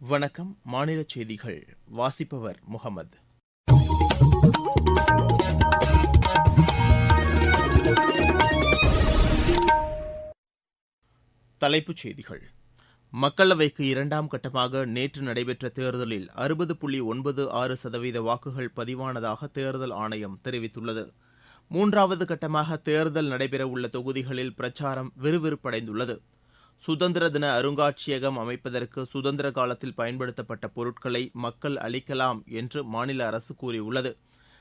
வணக்கம் மாநில செய்திகள். வாசிப்பவர் முகமது. தலைப்புச் செய்திகள். மக்களவைக்கு இரண்டாம் கட்டமாக நேற்று நடைபெற்ற தேர்தலில் அறுபது புள்ளி ஒன்பது ஆறு சதவீத வாக்குகள் பதிவானதாக தேர்தல் ஆணையம் தெரிவித்துள்ளது. மூன்றாவது கட்டமாக தேர்தல் நடைபெறவுள்ள தொகுதிகளில் பிரச்சாரம் விறுவிறுப்படைந்துள்ளது. சுதந்திர தின அருங்காட்சியகம் அமைப்பதற்கு சுதந்திர காலத்தில் பயன்படுத்தப்பட்ட பொருட்களை மக்கள் அளிக்கலாம் என்று மாநில அரசு கூறியுள்ளது.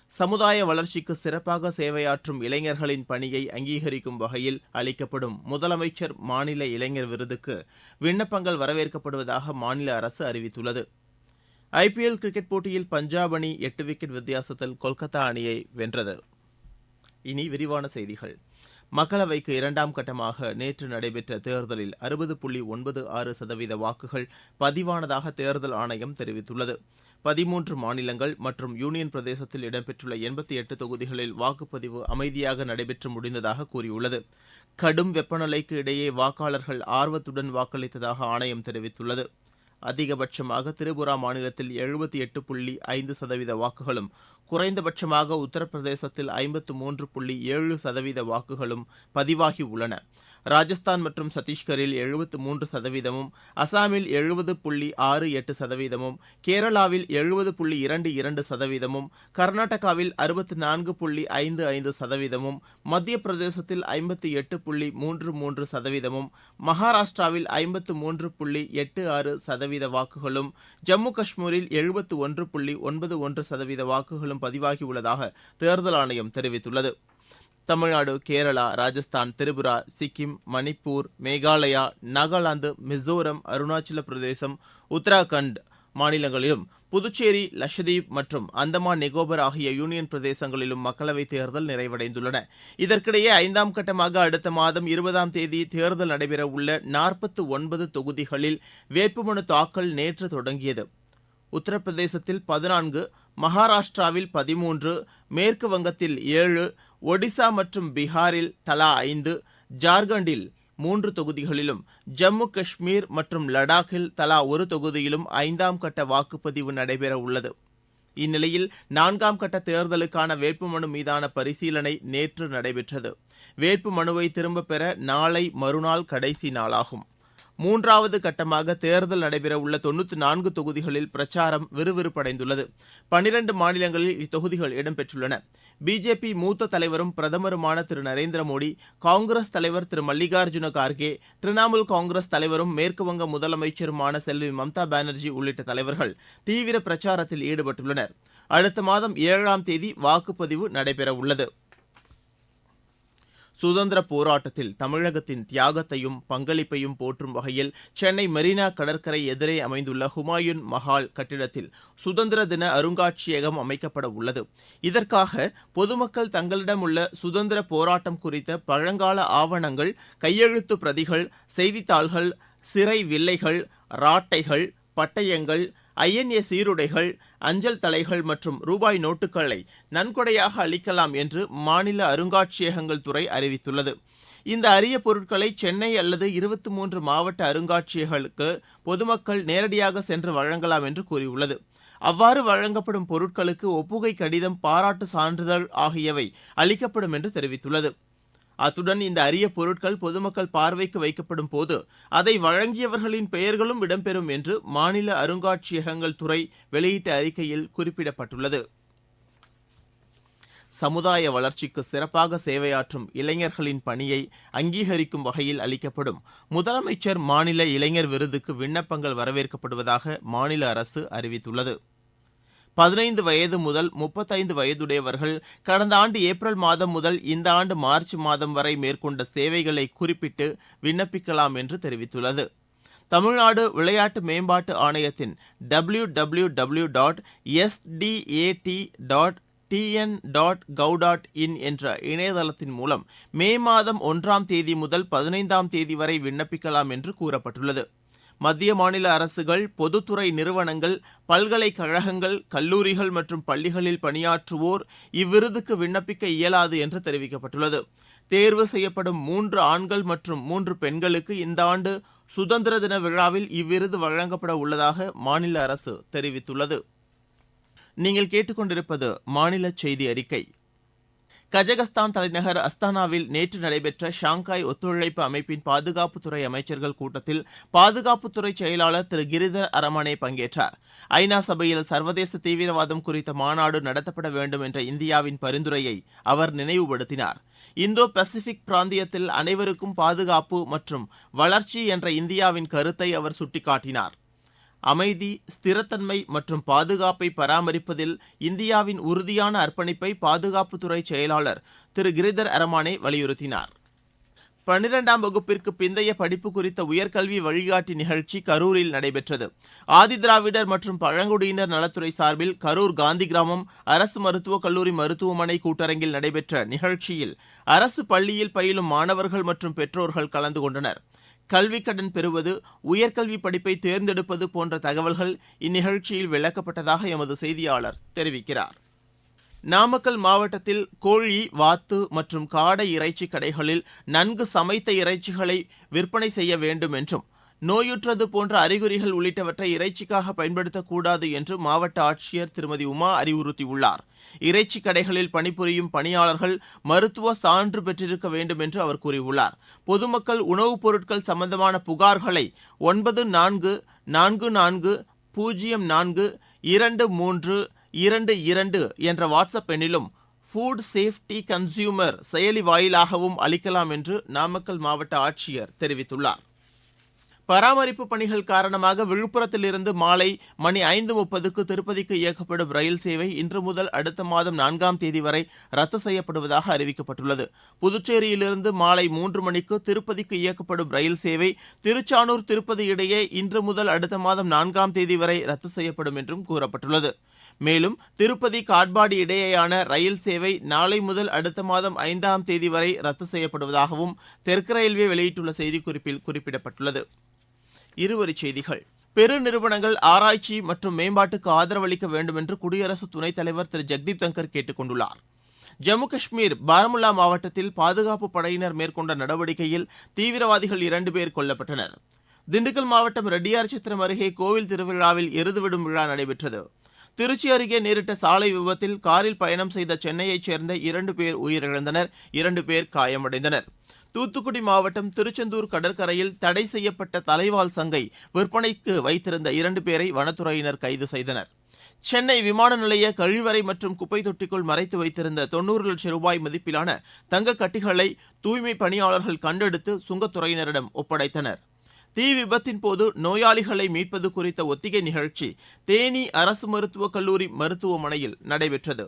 சமுதாய வளர்ச்சிக்கு சிறப்பாக சேவையாற்றும் இளைஞர்களின் பணியை அங்கீகரிக்கும் வகையில் அளிக்கப்படும் முதலமைச்சர் மாநில இளைஞர் விருதுக்கு விண்ணப்பங்கள் வரவேற்கப்படுவதாக மாநில அரசு அறிவித்துள்ளது. ஐபிஎல் கிரிக்கெட் போட்டியில் பஞ்சாப் அணி எட்டு விக்கெட் வித்தியாசத்தில் கொல்கத்தா அணியை வென்றது. இனி விரிவான செய்திகள். மக்களவைக்கு இரண்டாம் கட்டமாக நேற்று நடைபெற்ற தேர்தலில் அறுபது புள்ளி ஒன்பது ஆறு சதவீத வாக்குகள் பதிவானதாக தேர்தல் ஆணையம் தெரிவித்துள்ளது. பதிமூன்று மாநிலங்கள் மற்றும் யூனியன் பிரதேசத்தில் இடம்பெற்றுள்ள எண்பத்தி எட்டு தொகுதிகளில் வாக்குப்பதிவு அமைதியாக நடைபெற்று முடிந்ததாக கூறியுள்ளது. கடும் வெப்பநிலைக்கு இடையே வாக்காளர்கள் ஆர்வத்துடன் வாக்களித்ததாக ஆணையம் தெரிவித்துள்ளது. அதிகபட்சமாக திரிபுரா மாநிலத்தில் எழுபத்தி எட்டு புள்ளி ஐந்து சதவீத வாக்குகளும் குறைந்தபட்சமாக உத்தரப்பிரதேசத்தில் ஐம்பத்து மூன்று புள்ளி ஏழு சதவீத வாக்குகளும் பதிவாகியுள்ளன ராஜஸ்தான் மற்றும் சத்தீஸ்கரில் எழுபத்து மூன்று சதவீதமும் அசாமில் எழுபது புள்ளி ஆறு எட்டு சதவீதமும் கேரளாவில் எழுபது புள்ளி இரண்டு இரண்டு சதவீதமும் கர்நாடகாவில் அறுபத்து நான்கு புள்ளி ஐந்து ஐந்து சதவீதமும் மத்திய பிரதேசத்தில் ஐம்பத்தி எட்டு புள்ளி மூன்று மூன்று சதவீதமும் மகாராஷ்டிராவில் ஐம்பத்து மூன்று புள்ளி எட்டு ஆறு சதவீத வாக்குகளும் ஜம்மு காஷ்மீரில் எழுபத்து ஒன்று புள்ளி ஒன்பது ஒன்று சதவீத வாக்குகளும் பதிவாகியுள்ளதாக தேர்தல் ஆணையம் தெரிவித்துள்ளது. தமிழ்நாடு கேரளா ராஜஸ்தான் திரிபுரா சிக்கிம் மணிப்பூர் மேகாலயா நாகாலாந்து மிசோரம் அருணாச்சல பிரதேசம் உத்தராகண்ட் மாநிலங்களிலும் புதுச்சேரி லட்சதீப் மற்றும் அந்தமான் நிகோபர் ஆகிய யூனியன் பிரதேசங்களிலும் மக்களவைத் தேர்தல் நிறைவடைந்துள்ளன. இதற்கிடையே ஐந்தாம் கட்டமாக அடுத்த மாதம் இருபதாம் தேதி தேர்தல் நடைபெற உள்ள நாற்பத்து ஒன்பது தொகுதிகளில் வேட்புமனு தாக்கல் நேற்று தொடங்கியது. உத்தரப்பிரதேசத்தில் பதினான்கு மகாராஷ்டிராவில் பதிமூன்று மேற்கு வங்கத்தில் ஏழு ஒடிசா மற்றும் பீகாரில் தலா ஐந்து ஜார்க்கண்டில் மூன்று தொகுதிகளிலும் ஜம்மு காஷ்மீர் மற்றும் லடாக்கில் தலா ஒரு தொகுதியிலும் ஐந்தாம் கட்ட வாக்குப்பதிவு நடைபெற உள்ளது. இந்நிலையில் நான்காம் கட்ட தேர்தலுக்கான வேட்புமனு மீதான பரிசீலனை நேற்று நடைபெற்றது. வேட்புமனுவை திரும்பப் பெற நாளை மறுநாள் கடைசி நாளாகும். மூன்றாவது கட்டமாக தேர்தல் நடைபெறவுள்ள தொன்னூத்தி நான்கு தொகுதிகளில் பிரச்சாரம் விறுவிறுப்படைந்துள்ளது. பனிரண்டு மாநிலங்களில் இத்தொகுதிகள் இடம்பெற்றுள்ளன. பிஜேபி மூத்த தலைவரும் பிரதமருமான திரு நரேந்திர மோடி காங்கிரஸ் தலைவர் திரு மல்லிகார்ஜுன கார்கே திரிணாமுல் காங்கிரஸ் தலைவரும் மேற்குவங்க முதலமைச்சருமான செல்வி மம்தா பானர்ஜி உள்ளிட்ட தலைவர்கள் தீவிர பிரச்சாரத்தில் ஈடுபட்டுள்ளனர். அடுத்த மாதம் ஏழாம் தேதி வாக்குப்பதிவு நடைபெறவுள்ளது சுதந்திர போராட்டத்தில் தமிழகத்தின் தியாகத்தையும் பங்களிப்பையும் போற்றும் வகையில் சென்னை மெரினா கடற்கரை எதிரே அமைந்துள்ள ஹுமாயூன் மஹால் கட்டிடத்தில் சுதந்திர தின அருங்காட்சியகம் அமைக்கப்பட உள்ளது. இதற்காக பொதுமக்கள் தங்களிடம் உள்ள சுதந்திர போராட்டம் குறித்த பழங்கால ஆவணங்கள் கையெழுத்து பிரதிகள் செய்தித்தாள்கள் சிறை வில்லைகள் ராட்டைகள் பட்டயங்கள் ஐஎன்ஏ சீருடைகள் அஞ்சல் தலைகள் மற்றும் ரூபாய் நோட்டுகளை நன்கொடையாக அளிக்கலாம் என்று மாநில அருங்காட்சியகங்கள் துறை அறிவித்துள்ளது. இந்த அரிய பொருட்களை சென்னை அல்லது இருபத்தி மூன்று மாவட்ட அருங்காட்சியகங்களுக்கு பொதுமக்கள் நேரடியாக சென்று வழங்கலாம் என்று கூறியுள்ளது. அவ்வாறு வழங்கப்படும் பொருட்களுக்கு ஒப்புகை கடிதம் பாராட்டு சான்றிதழ் ஆகியவை அளிக்கப்படும் என்று தெரிவித்துள்ளது. அத்துடன் இந்த அரிய பொருட்கள் பொதுமக்கள் பார்வைக்கு வைக்கப்படும் போது அதை வழங்கியவர்களின் பெயர்களும் இடம்பெறும் என்று மாநில அருங்காட்சியகங்கள் துறை வெளியிட்ட அறிக்கையில் குறிப்பிடப்பட்டுள்ளது. சமுதாய வளர்ச்சிக்கு சிறப்பாக சேவையாற்றும் இளைஞர்களின் பணியை அங்கீகரிக்கும் வகையில் அளிக்கப்படும் முதலமைச்சர் மாநில இளைஞர் விருதுக்கு விண்ணப்பங்கள் வரவேற்கப்படுவதாக மாநில அரசு அறிவித்துள்ளது. பதினைந்து வயது முதல் முப்பத்தைந்து வயதுடையவர்கள் கடந்த ஆண்டு ஏப்ரல் மாதம் முதல் இந்த ஆண்டு மார்ச் மாதம் வரை மேற்கொண்ட சேவைகளை குறிப்பிட்டு விண்ணப்பிக்கலாம் என்று தெரிவித்துள்ளது. தமிழ்நாடு விளையாட்டு மேம்பாட்டு ஆணையத்தின் W W W dot SDAT dot TN dot gov dot in என்ற இணையதளத்தின் மூலம் மே மாதம் ஒன்றாம் தேதி முதல் பதினைந்தாம் தேதி வரை விண்ணப்பிக்கலாம் என்று கூறப்பட்டுள்ளது. மத்திய மாநில அரசுகள் பொதுத்துறை நிறுவனங்கள் பல்கலைக்கழகங்கள் கல்லூரிகள் மற்றும் பள்ளிகளில் பணியாற்றுவோர் இவ்விருதுக்கு விண்ணப்பிக்க இயலாது என்று தெரிவிக்கப்பட்டுள்ளது. தேர்வு செய்யப்படும் மூன்று ஆண்கள் மற்றும் மூன்று பெண்களுக்கு இந்த ஆண்டு சுதந்திர தின விழாவில் இவ்விருது வழங்கப்பட உள்ளதாக மாநில அரசு தெரிவித்துள்ளது. நீங்கள் கேட்டுக்கொண்டிருப்பது மாநில செய்தி அறிக்கை. கஜகஸ்தான் தலைநகர் அஸ்தானாவில் நேற்று நடைபெற்ற ஷாங்காய் ஒத்துழைப்பு அமைப்பின் பாதுகாப்புத்துறை அமைச்சர்கள் கூட்டத்தில் பாதுகாப்புத்துறை செயலாளர் திரு கிரிதர் அரமனே பங்கேற்றார். ஐநா சபையில் சர்வதேச தீவிரவாதம் குறித்த மாநாடு நடத்தப்பட வேண்டும் என்ற இந்தியாவின் பரிந்துரையை அவர் நினைவுபடுத்தினார். இந்தோ பசிபிக் பிராந்தியத்தில் அனைவருக்கும் பாதுகாப்பு மற்றும் வளர்ச்சி என்ற இந்தியாவின் கருத்தை அவர் சுட்டிக்காட்டினார். அமைதி ஸ்திரத்தன்மை மற்றும் பாதுகாப்பை பராமரிப்பதில் இந்தியாவின் உறுதியான அர்ப்பணிப்பை பாதுகாப்புத்துறை செயலாளர் திரு. கிரிதர் அரமானே வலியுறுத்தினார். பன்னிரண்டாம் வகுப்பிற்கு பிந்தைய படிப்பு குறித்த உயர்கல்வி வழிகாட்டி நிகழ்ச்சி கரூரில் நடைபெற்றது. ஆதிதிராவிடர் மற்றும் பழங்குடியினர் நலத்துறை சார்பில் கரூர் காந்தி கிராமம் அரசு மருத்துவக் கல்லூரி மருத்துவமனை கூட்டரங்கில் நடைபெற்ற நிகழ்ச்சியில் அரசு பள்ளியில் பயிலும் மாணவர்கள் மற்றும் பெற்றோர்கள் கலந்து கொண்டனர். கல்விக் கடன் பெறுவது உயர்கல்வி படிப்பை தேர்ந்தெடுப்பது போன்ற தகவல்கள் இந்நிகழ்ச்சியில் விளக்கப்பட்டதாக எமது செய்தியாளர் தெரிவிக்கிறார். நாமக்கல் மாவட்டத்தில் கோழி வாத்து மற்றும் காடை இறைச்சி கடைகளில் நன்கு சமைத்த இறைச்சிகளை விற்பனை செய்ய வேண்டும் என்றும் நோயுற்றது போன்ற அறிகுறிகள் உள்ளிட்டவற்றை இறைச்சிக்காக பயன்படுத்தக்கூடாது என்று மாவட்ட ஆட்சியர் திருமதி உமா அறிவுறுத்தியுள்ளார். இறைச்சி கடைகளில் பணிபுரியும் பணியாளர்கள் மருத்துவ சான்று பெற்றிருக்க வேண்டும் என்று அவர் கூறியுள்ளார். பொதுமக்கள் உணவுப் பொருட்கள் சம்பந்தமான புகார்களை ஒன்பது நான்கு நான்கு நான்கு பூஜ்ஜியம் நான்கு இரண்டு மூன்று இரண்டு இரண்டு என்ற வாட்ஸ்அப் எண்ணிலும் ஃபுட் சேஃப்டி கன்சியூமர் செயலி வாயிலாகவும் அளிக்கலாம் என்று நாமக்கல் மாவட்ட ஆட்சியர் தெரிவித்துள்ளார். பராமரிப்பு பணிகள் காரணமாக விழுப்புரத்திலிருந்து மாலை மணி ஐந்து முப்பதுக்கு திருப்பதிக்கு இயக்கப்படும் ரயில் சேவை இன்று முதல் அடுத்த மாதம் நான்காம் தேதி வரை ரத்து செய்யப்படுவதாக அறிவிக்கப்பட்டுள்ளது. புதுச்சேரியிலிருந்து மாலை மூன்று மணிக்கு திருப்பதிக்கு இயக்கப்படும் ரயில் சேவை திருச்சானூர் திருப்பதி இடையே இன்று முதல் அடுத்த மாதம் நான்காம் தேதி வரை ரத்து செய்யப்படும் என்றும் கூறப்பட்டுள்ளது. மேலும் திருப்பதி காட்பாடி இடையேயான ரயில் சேவை நாளை முதல் அடுத்த மாதம் ஐந்தாம் தேதி வரை ரத்து செய்யப்படுவதாகவும் தெற்கு ரயில்வே வெளியிட்டுள்ள செய்திக்குறிப்பில் குறிப்பிடப்பட்டுள்ளது. இருவரிச் செய்திகள். பெருநிறுவனங்கள் ஆராய்ச்சி மற்றும் மேம்பாட்டுக்கு ஆதரவளிக்க வேண்டும் என்று குடியரசு துணைத் தலைவர் திரு. ஜெக்தீப் தங்கர் கேட்டுக் கொண்டுள்ளார். ஜம்மு காஷ்மீர் பாரமுல்லா மாவட்டத்தில் பாதுகாப்பு படையினர் மேற்கொண்ட நடவடிக்கையில் தீவிரவாதிகள் இரண்டு பேர் கொல்லப்பட்டனர். திண்டுக்கல் மாவட்டம் ரெட்டியார் சித்திரம் அருகே கோவில் திருவிழாவில் எருதுவிடும் விழா நடைபெற்றது. திருச்சி அருகே நேரிட்ட சாலை விபத்தில் காரில் பயணம் செய்த சென்னையைச் சேர்ந்த இரண்டு பேர் உயிரிழந்தனர் இரண்டு பேர் காயமடைந்தனர். தூத்துக்குடி மாவட்டம் திருச்செந்தூர் கடற்கரையில் தடை செய்யப்பட்ட தலைவால் சங்கை விற்பனைக்கு வைத்திருந்த இரண்டு பேரை வனத்துறையினர் கைது செய்தனர். சென்னை விமான நிலைய கழிவறை மற்றும் குப்பை தொட்டிக்குள் மறைத்து வைத்திருந்த தொன்னூறு லட்சம் ரூபாய் மதிப்பிலான தங்க கட்டிகளை தூய்மை பணியாளர்கள் கண்டெடுத்து சுங்கத்துறையினரிடம் ஒப்படைத்தனர். தீ விபத்தின் போது நோயாளிகளை மீட்பது குறித்த ஒத்திகை நிகழ்ச்சி தேனி அரசு மருத்துவக் கல்லூரி மருத்துவமனையில் நடைபெற்றது.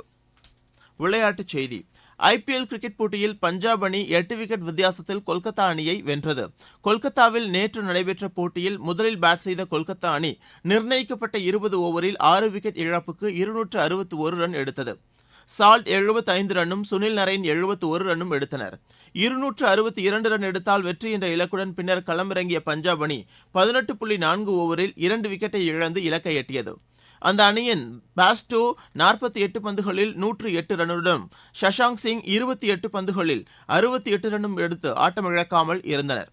விளையாட்டுச் செய்தி. ஐபிஎல் கிரிக்கெட் போட்டியில் பஞ்சாப் அணி எட்டு விக்கெட் வித்தியாசத்தில் கொல்கத்தா அணியை வென்றது. கொல்கத்தாவில் நேற்று நடைபெற்ற போட்டியில் முதலில் பேட் செய்த கொல்கத்தா அணி நிர்ணயிக்கப்பட்ட இருபது ஓவரில் ஆறு விக்கெட் இழப்புக்கு இருநூற்று அறுபத்தி ஒரு ரன் எடுத்தது. சால்ட் எழுபத்தி ஐந்து ரன்னும் சுனில் நரேன் எழுபத்தி ஒரு ரன்னும் எடுத்தனர். இருநூற்று அறுபத்தி இரண்டு ரன் எடுத்தால் வெற்றி என்ற இலக்குடன் பின்னர் களமிறங்கிய பஞ்சாப் அணி பதினெட்டு புள்ளி நான்கு ஓவரில் இரண்டு விக்கெட்டை இழந்து இலக்கை எட்டியது. அந்த அணியின் பாஸ்டோ நாற்பத்தி எட்டு பந்துகளில் நூற்று எட்டு ரன்னுடனும் ஷஷாங் சிங் இருபத்தி எட்டு பந்துகளில் அறுபத்தி எட்டு ரன்னும் எடுத்து ஆட்டமிழக்காமல் இருந்தனர்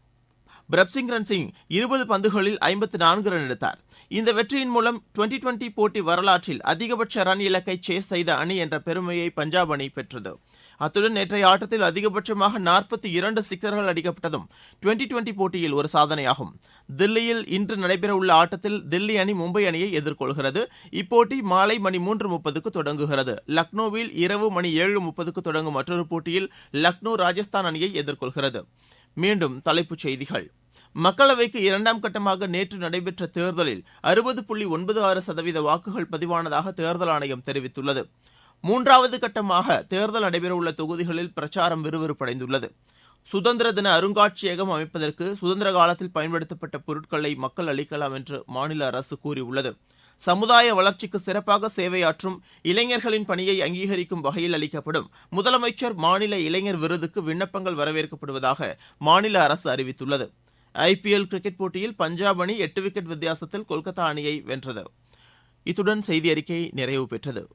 பிரப்சிங் ரன் சிங் இருபது பந்துகளில் ஐம்பத்தி நான்கு ரன் எடுத்தார். இந்த வெற்றியின் மூலம் டுவெண்டி டுவெண்டி போட்டி வரலாற்றில் அதிகபட்ச ரன் இலக்கை சேஸ் செய்த அணி என்ற பெருமையை பஞ்சாப் அணி பெற்றது. அத்துடன் நேற்றைய ஆட்டத்தில் அதிகபட்சமாக நாற்பத்தி இரண்டு சிக்சர்கள் அடிக்கப்பட்டதும் டுவெண்டி டுவெண்டி போட்டியில் ஒரு சாதனையாகும். தில்லியில் இன்று நடைபெறவுள்ள ஆட்டத்தில் தில்லி அணி மும்பை அணியை எதிர்கொள்கிறது. இப்போட்டி மாலை மணி மூன்று முப்பதுக்கு தொடங்குகிறது. லக்னோவில் இரவு மணி ஏழு முப்பதுக்கு தொடங்கும் மற்றொரு போட்டியில் லக்னோ ராஜஸ்தான் அணியை எதிர்கொள்கிறது. மீண்டும் தலைப்புச் செய்திகள். மக்களவைக்கு இரண்டாம் கட்டமாக நேற்று நடைபெற்ற தேர்தலில் அறுபது புள்ளி ஒன்பது ஆறு சதவீத வாக்குகள் பதிவானதாக தேர்தல் ஆணையம் தெரிவித்துள்ளது. மூன்றாவது கட்டமாக தேர்தல் நடைபெறவுள்ள தொகுதிகளில் பிரச்சாரம் விறுவிறுப்படைந்துள்ளது. சுதந்திர தின அருங்காட்சியகம் அமைப்பதற்கு சுதந்திர காலத்தில் பயன்படுத்தப்பட்ட பொருட்களை மக்கள் அளிக்கலாம் என்று மாநில அரசு கூறியுள்ளது. சமுதாய வளர்ச்சிக்கு சிறப்பாக சேவையாற்றும் இளைஞர்களின் பணியை அங்கீகரிக்கும் வகையில் அளிக்கப்படும் முதலமைச்சர் மாநில இளைஞர் விருதுக்கு விண்ணப்பங்கள் வரவேற்கப்படுவதாக மாநில அரசு அறிவித்துள்ளது. ஐபிஎல் கிரிக்கெட் போட்டியில் பஞ்சாப் அணி எட்டு விக்கெட் வித்தியாசத்தில் கொல்கத்தா அணியை வென்றது. இத்துடன் செய்தி அறிக்கை நிறைவு பெற்றது.